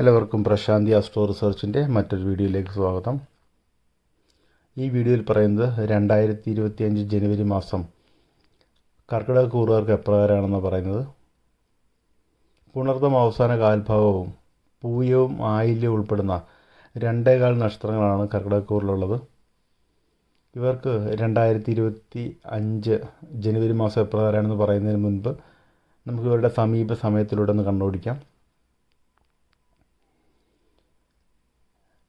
എല്ലാവർക്കും പ്രശാന്തി അസ്ട്രോ റിസർച്ചിന്റെ മറ്റൊരു വീഡിയോയിലേക്ക് സ്വാഗതം. ഈ വീഡിയോയിൽ പറയുന്നത് രണ്ടായിരത്തി ഇരുപത്തിയഞ്ച് ജനുവരി മാസം കർക്കിടക കൂറുകാർക്ക് എപ്രകാരമാണെന്ന് പറയുന്നത്. പുണർദം അവസാന കാൽഭാവവും പൂയവും ആയില്യവും ഉൾപ്പെടുന്ന രണ്ടേകാൽ നക്ഷത്രങ്ങളാണ് കർക്കിടക കൂറിലുള്ളത്. ഇവർക്ക് രണ്ടായിരത്തി ഇരുപത്തി അഞ്ച് ജനുവരി മാസം എപ്രകാരമാണെന്ന് പറയുന്നതിന് മുൻപ് നമുക്ക് ഇവരുടെ സമീപ സമയത്തിലൂടെ ഒന്ന് കണ്ടുപിടിക്കാം.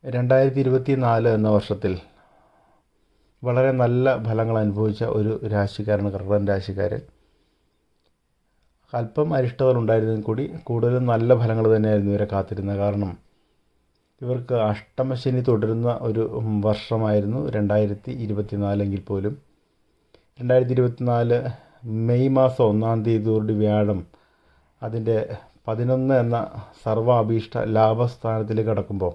രണ്ടായിരത്തി ഇരുപത്തി നാല് എന്ന വർഷത്തിൽ വളരെ നല്ല ഫലങ്ങൾ അനുഭവിച്ച ഒരു രാശിക്കാരാണ് കർക്കടൻ രാശിക്കാർ അല്പം അരിഷ്ടതകൾ ഉണ്ടായിരുന്നെങ്കിൽ കൂടി കൂടുതലും നല്ല ഫലങ്ങൾ തന്നെയായിരുന്നു ഇവരെ കാത്തിരുന്നത്. കാരണം ഇവർക്ക് അഷ്ടമശനി തുടരുന്ന ഒരു വർഷമായിരുന്നു രണ്ടായിരത്തി ഇരുപത്തി നാലെങ്കിൽ പോലും. രണ്ടായിരത്തി ഇരുപത്തി നാല് മെയ് മാസം ഒന്നാം തീയതിയോട് വ്യാഴം അതിന്റെ പതിനൊന്ന് എന്ന സർവാഭീഷ്ട ലാഭസ്ഥാനത്തിലേക്ക് കടക്കുമ്പോൾ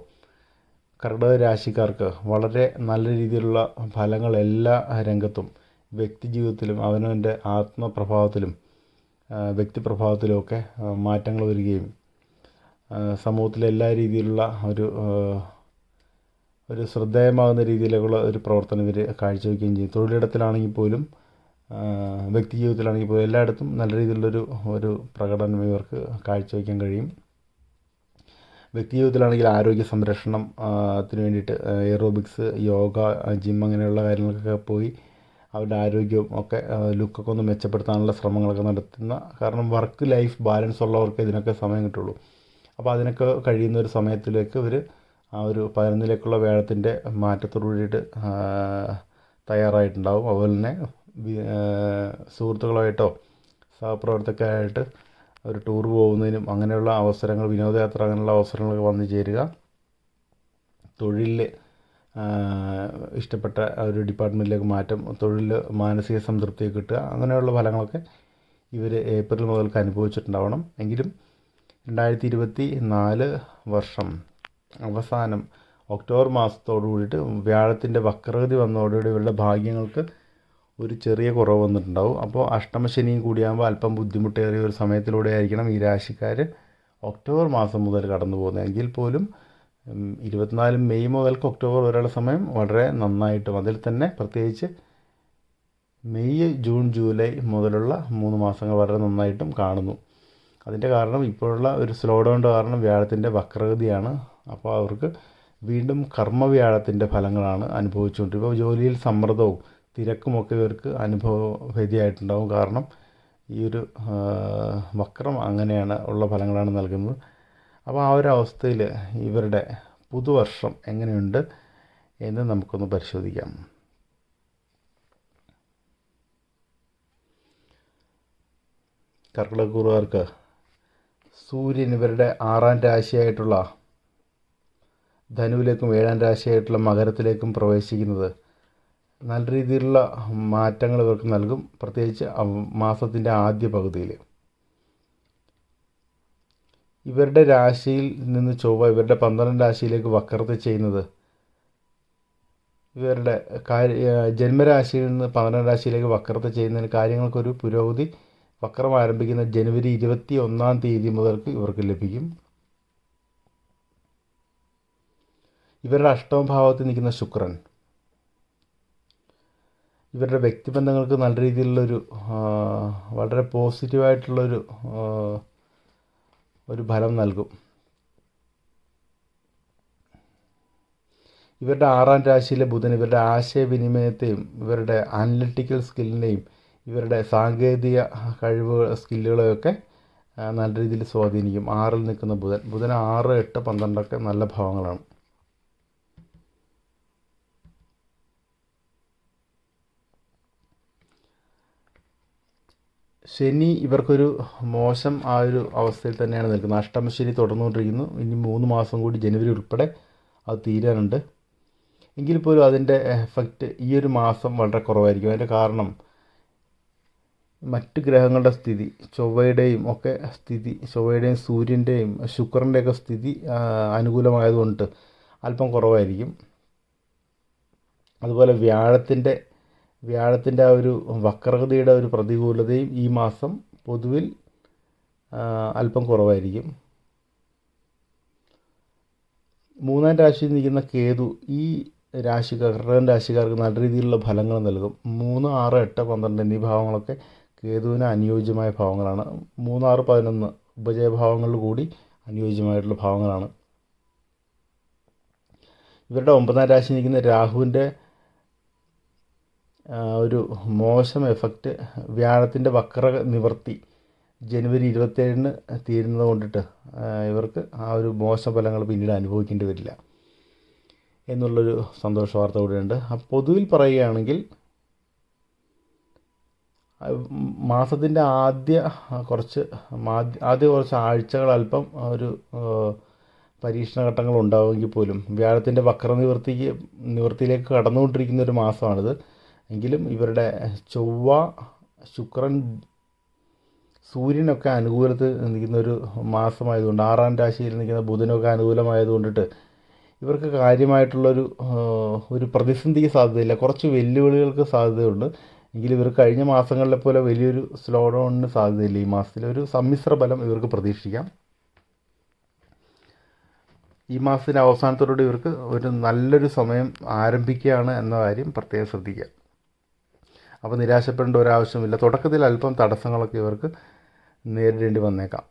കർക്കിടക രാശിക്കാർക്ക് വളരെ നല്ല രീതിയിലുള്ള ഫലങ്ങൾ എല്ലാ രംഗത്തും വ്യക്തി ജീവിതത്തിലും അവനവന്റെ ആത്മപ്രഭാവത്തിലും വ്യക്തിപ്രഭാവത്തിലുമൊക്കെ മാറ്റങ്ങൾ വരികയും സമൂഹത്തിലെ എല്ലാ രീതിയിലുള്ള ഒരു ഒരു ശ്രദ്ധേയമാകുന്ന രീതിയിലേക്കുള്ള ഒരു പ്രവർത്തനം ഇവർ കാഴ്ചവെക്കുകയും ചെയ്യും. തൊഴിലിടത്തിലാണെങ്കിൽ പോലും വ്യക്തി ജീവിതത്തിലാണെങ്കിൽ പോലും എല്ലായിടത്തും നല്ല രീതിയിലുള്ളൊരു ഒരു പ്രകടനം ഇവർക്ക് കാഴ്ചവെക്കാൻ കഴിയും. വ്യക്തി ജീവിതത്തിലാണെങ്കിൽ ആരോഗ്യ സംരക്ഷണം ത്തിന് വേണ്ടിയിട്ട് എയറോബിക്സ് യോഗ ജിം അങ്ങനെയുള്ള കാര്യങ്ങളൊക്കെ പോയി അവരുടെ ആരോഗ്യവും ഒക്കെ ലുക്കൊക്കെ ഒന്ന് മെച്ചപ്പെടുത്താനുള്ള ശ്രമങ്ങളൊക്കെ നടത്തുന്ന കാരണം വർക്ക് ലൈഫ് ബാലൻസ് ഉള്ളവർക്ക് ഇതിനൊക്കെ സമയം കിട്ടുള്ളൂ. അപ്പോൾ അതിനൊക്കെ കഴിയുന്ന ഒരു സമയത്തിലേക്ക് ഇവർ ആ ഒരു പതിനൊന്നിലേക്കുള്ള വേഴത്തിന്റെ മാറ്റത്തോടു കൂടിയിട്ട് തയ്യാറായിട്ടുണ്ടാവും. അതുപോലെ തന്നെ സുഹൃത്തുക്കളായിട്ടോ സഹപ്രവർത്തകരായിട്ട് ഒരു ടൂർ പോകുന്നതിനും അങ്ങനെയുള്ള അവസരങ്ങൾ വിനോദയാത്ര അങ്ങനെയുള്ള അവസരങ്ങളൊക്കെ വന്നു ചേരുക. തൊഴിലിൽ ഇഷ്ടപ്പെട്ട ഒരു ഡിപ്പാർട്ട്മെന്റിലേക്ക് മാറ്റം തൊഴിൽ മാനസിക സംതൃപ്തി കിട്ടുക അങ്ങനെയുള്ള ഫലങ്ങളൊക്കെ ഇവർ ഏപ്രിൽ മുതൽക്ക് അനുഭവിച്ചിട്ടുണ്ടാവണം. എങ്കിലും രണ്ടായിരത്തി ഇരുപത്തി നാല് വർഷം അവസാനം ഒക്ടോബർ മാസത്തോടു കൂടിയിട്ട് വ്യാഴത്തിന്റെ വക്രഗതി വന്നതോടുകൂടി ഇവരുടെ ഭാഗ്യങ്ങൾക്ക് ഒരു ചെറിയ കുറവ് വന്നിട്ടുണ്ടാവും. അപ്പോൾ അഷ്ടമശനിയും കൂടിയാകുമ്പോൾ അല്പം ബുദ്ധിമുട്ടേറിയ ഒരു സമയത്തിലൂടെ ആയിരിക്കണം ഈ രാശിക്കാർ ഒക്ടോബർ മാസം മുതൽ കടന്നു പോകുന്നതെങ്കിൽ പോലും ഇരുപത്തിനാല് മെയ് മുതൽക്ക് ഒക്ടോബർ വരെയുള്ള സമയം വളരെ നന്നായിട്ടും അതിൽ തന്നെ പ്രത്യേകിച്ച് മെയ് ജൂൺ ജൂലൈ മുതലുള്ള മൂന്ന് മാസങ്ങൾ വളരെ നന്നായിട്ടും കാണുന്നു. അതിന്റെ കാരണം ഇപ്പോഴുള്ള ഒരു സ്ലോ ഡൗൺ കാരണം വ്യാഴത്തിന്റെ വക്രഗതിയാണ്. അപ്പോൾ അവർക്ക് വീണ്ടും കർമ്മവ്യാഴത്തിന്റെ ഫലങ്ങളാണ് അനുഭവിച്ചുകൊണ്ടിരിക്കുക ജോലിയിൽ സമ്മർദ്ദവും തിരക്കുമൊക്കെ ഇവർക്ക് അനുഭവവേദിയായിട്ടുണ്ടാവും. കാരണം ഈ ഒരു വക്രം അങ്ങനെയാണ് ഉള്ള ഫലങ്ങളാണ് നൽകുന്നത്. അപ്പോൾ ആ ഒരു അവസ്ഥയിൽ ഇവരുടെ പുതുവർഷം എങ്ങനെയുണ്ട് എന്ന് നമുക്കൊന്ന് പരിശോധിക്കാം. കർക്കിടകൂറുകാർക്ക് സൂര്യൻ ഇവരുടെ ആറാം രാശിയായിട്ടുള്ള ധനുവിലേക്കും ഏഴാം രാശിയായിട്ടുള്ള മകരത്തിലേക്കും പ്രവേശിക്കുന്നത് നല്ല രീതിയിലുള്ള മാറ്റങ്ങൾ ഇവർക്ക് നൽകും. പ്രത്യേകിച്ച് മാസത്തിന്റെ ആദ്യ പകുതിയിൽ. ഇവരുടെ രാശിയിൽ നിന്ന് ചൊവ്വ ഇവരുടെ പന്ത്രണ്ട് രാശിയിലേക്ക് വക്രത ചെയ്യുന്നത് ഇവരുടെ കാര്യ ജന്മരാശിയിൽ നിന്ന് പന്ത്രണ്ട് രാശിയിലേക്ക് വക്രത ചെയ്യുന്നതിന് കാര്യങ്ങൾക്കൊരു പുരോഗതി. വക്രം ആരംഭിക്കുന്ന ജനുവരി ഇരുപത്തി ഒന്നാം തീയതി മുതൽക്ക് ഇവർക്ക് ലഭിക്കും. ഇവരുടെ അഷ്ടമഭാവത്തിൽ നിൽക്കുന്ന ശുക്രൻ. ഇവരുടെ വ്യക്തിബന്ധങ്ങൾക്ക് നല്ല രീതിയിലുള്ളൊരു വളരെ പോസിറ്റീവായിട്ടുള്ളൊരു ഒരു ഫലം നൽകും. ഇവരുടെ ആറാം രാശിയിലെ ബുധൻ ഇവരുടെ ആശയവിനിമയത്തെയും ഇവരുടെ അനലിറ്റിക്കൽ സ്കില്ലിനെയും ഇവരുടെ സാങ്കേതിക കഴിവ് സ്കില്ലുകളെയൊക്കെ നല്ല രീതിയിൽ സ്വാധീനിക്കും. ആറിൽ നിൽക്കുന്ന ബുധൻ. ബുധൻ ആറ് എട്ട് പന്ത്രണ്ടൊക്കെ നല്ല ഭാവങ്ങളാണ്. ശനി ഇവർക്കൊരു മോശം ആ ഒരു അവസ്ഥയിൽ തന്നെയാണ് നിൽക്കുന്നത്. അഷ്ടമശനി തുടർന്നുകൊണ്ടിരിക്കുന്നു. ഇനി മൂന്ന് മാസം കൂടി ജനുവരി ഉൾപ്പെടെ അത് തീരാനുണ്ട്. എങ്കിൽ പോലും അതിന്റെ എഫക്റ്റ് ഈ ഒരു മാസം വളരെ കുറവായിരിക്കും. അതിന്റെ കാരണം മറ്റ് ഗ്രഹങ്ങളുടെ സ്ഥിതി ചൊവ്വയുടെയും ഒക്കെ സ്ഥിതി ചൊവ്വയുടെയും സൂര്യന്റെയും ശുക്രന്റെയൊക്കെ സ്ഥിതി അനുകൂലമായതുകൊണ്ട് അല്പം കുറവായിരിക്കും. അതുപോലെ വ്യാഴത്തിന്റെ വ്യാഴത്തിന്റെ ആ ഒരു വക്രഗതിയുടെ ഒരു പ്രതികൂലതയും ഈ മാസം പൊതുവിൽ അല്പം കുറവായിരിക്കും. മൂന്നാം രാശിയിൽ നിൽക്കുന്ന കേതു ഈ രാശിക്കാർ കർക്കിടകൻ രാശിക്കാർക്ക് നല്ല രീതിയിലുള്ള ഫലങ്ങൾ നൽകും. മൂന്ന് ആറ് എട്ട് പന്ത്രണ്ട് എന്നീ ഭാവങ്ങളൊക്കെ കേതുവിന് അനുയോജ്യമായ ഭാവങ്ങളാണ്. മൂന്നാറ് പതിനൊന്ന് ഉപജയഭാവങ്ങളിൽ കൂടി അനുയോജ്യമായിട്ടുള്ള ഭാവങ്ങളാണ്. ഇവരുടെ ഒമ്പതാം രാശി നിൽക്കുന്ന രാഹുവിന്റെ ഒരു മോശം എഫക്റ്റ് വ്യാഴത്തിന്റെ വക്ര നിവർത്തി ജനുവരി ഇരുപത്തേഴിന് തീരുന്നത് കൊണ്ടിട്ട് ഇവർക്ക് ആ ഒരു മോശം ഫലങ്ങൾ പിന്നീട് അനുഭവിക്കേണ്ടി വരില്ല എന്നുള്ളൊരു സന്തോഷ വാർത്ത കൂടിയുണ്ട് പൊതുവിൽ പറയുകയാണെങ്കിൽ മാസത്തിന്റെ ആദ്യ കുറച്ച് ആദ്യ കുറച്ച് ആഴ്ചകൾ അല്പം ഒരു പരീക്ഷണ ഘട്ടങ്ങൾ ഉണ്ടാവുമെങ്കിൽ പോലും വ്യാഴത്തിന്റെ വക്രനിവൃത്തിക്ക് നിവൃത്തിയിലേക്ക് കടന്നുകൊണ്ടിരിക്കുന്ന ഒരു മാസമാണിത്. എങ്കിലും ഇവരുടെ ചൊവ്വ ശുക്രൻ സൂര്യനൊക്കെ അനുകൂലത്ത് നിൽക്കുന്ന ഒരു മാസമായതുകൊണ്ട് ആറാം രാശിയിൽ നിൽക്കുന്ന ബുധനൊക്കെ അനുകൂലമായതുകൊണ്ടിട്ട് ഇവർക്ക് കാര്യമായിട്ടുള്ളൊരു ഒരു പ്രതിസന്ധിക്ക് സാധ്യതയില്ല. കുറച്ച് വെല്ലുവിളികൾക്ക് സാധ്യതയുണ്ട്. എങ്കിലും ഇവർ കഴിഞ്ഞ മാസങ്ങളിലെ പോലെ വലിയൊരു സ്ലോ ഡൗണിന് സാധ്യതയില്ല. ഈ മാസത്തിൽ ഒരു സമ്മിശ്ര ഫലം ഇവർക്ക് പ്രതീക്ഷിക്കാം. ഈ മാസത്തിന്റെ അവസാനത്തോടുകൂടി ഇവർക്ക് ഒരു നല്ലൊരു സമയം ആരംഭിക്കുകയാണ് എന്ന കാര്യം പ്രത്യേകം ശ്രദ്ധിക്കുക. അപ്പോൾ നിരാശപ്പെടേണ്ട ഒരാവശ്യമില്ല. തുടക്കത്തിൽ അല്പം തടസ്സങ്ങളൊക്കെ ഇവർക്ക് നേരിടേണ്ടി വന്നേക്കാം.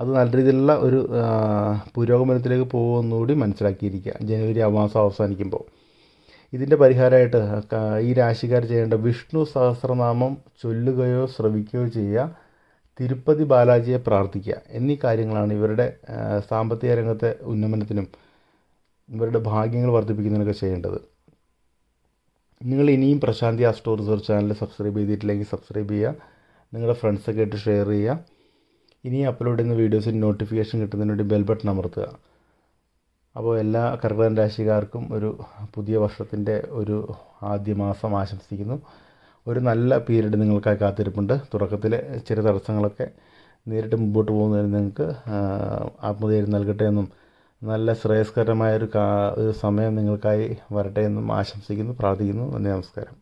അത് നല്ല രീതിയിലുള്ള ഒരു പുരോഗമനത്തിലേക്ക് പോകുമെന്നുകൂടി മനസ്സിലാക്കിയിരിക്കുക. ജനുവരി മാസം അവസാനിക്കുമ്പോൾ. ഇതിന്റെ പരിഹാരമായിട്ട് ഈ രാശിക്കാർ ചെയ്യേണ്ട വിഷ്ണു സഹസ്രനാമം ചൊല്ലുകയോ ശ്രവിക്കുകയോ ചെയ്യുക. തിരുപ്പതി ബാലാജിയെ പ്രാർത്ഥിക്കുക. എന്നീ കാര്യങ്ങളാണ് ഇവരുടെ സാമ്പത്തിക രംഗത്തെ ഉന്നമനത്തിനും ഇവരുടെ ഭാഗ്യങ്ങൾ വർദ്ധിപ്പിക്കുന്നതിനൊക്കെ ചെയ്യേണ്ടത്. നിങ്ങൾ ഇനിയും പ്രശാന്തി ആ ആസ്ട്രോ റിസർച്ച് ചാനൽ സബ്സ്ക്രൈബ് ചെയ്തിട്ടില്ലെങ്കിൽ സബ്സ്ക്രൈബ് ചെയ്യുക. നിങ്ങളുടെ ഫ്രണ്ട്സൊക്കെ ആയിട്ട് ഷെയർ ചെയ്യുക. ഇനി അപ്ലോഡ് ചെയ്യുന്ന വീഡിയോസിന് നോട്ടിഫിക്കേഷൻ കിട്ടുന്നതിന് വേണ്ടി ബെൽ ബട്ടൺ അമർത്തുക. അപ്പോൾ എല്ലാ കർക്കിടൻ രാശിക്കാർക്കും ഒരു പുതിയ വർഷത്തിന്റെ ഒരു ആദ്യ മാസം ആശംസിക്കുന്നു. ഒരു നല്ല പീരീഡ് നിങ്ങൾക്കായി കാത്തിരിപ്പുണ്ട്. തുടക്കത്തിലെ ചെറിയ തടസ്സങ്ങളൊക്കെ നേരിട്ട് മുമ്പോട്ട് പോകുന്നതിന് നിങ്ങൾക്ക് ആത്മധൈര്യം നൽകട്ടെ എന്നും നല്ല ശ്രേയസ്കരമായ ഒരു സമയം നിങ്ങൾക്കായി വരട്ടെ എന്നും ആശംസിക്കുന്നു പ്രാർത്ഥിക്കുന്നു. നന്ദി നമസ്കാരം.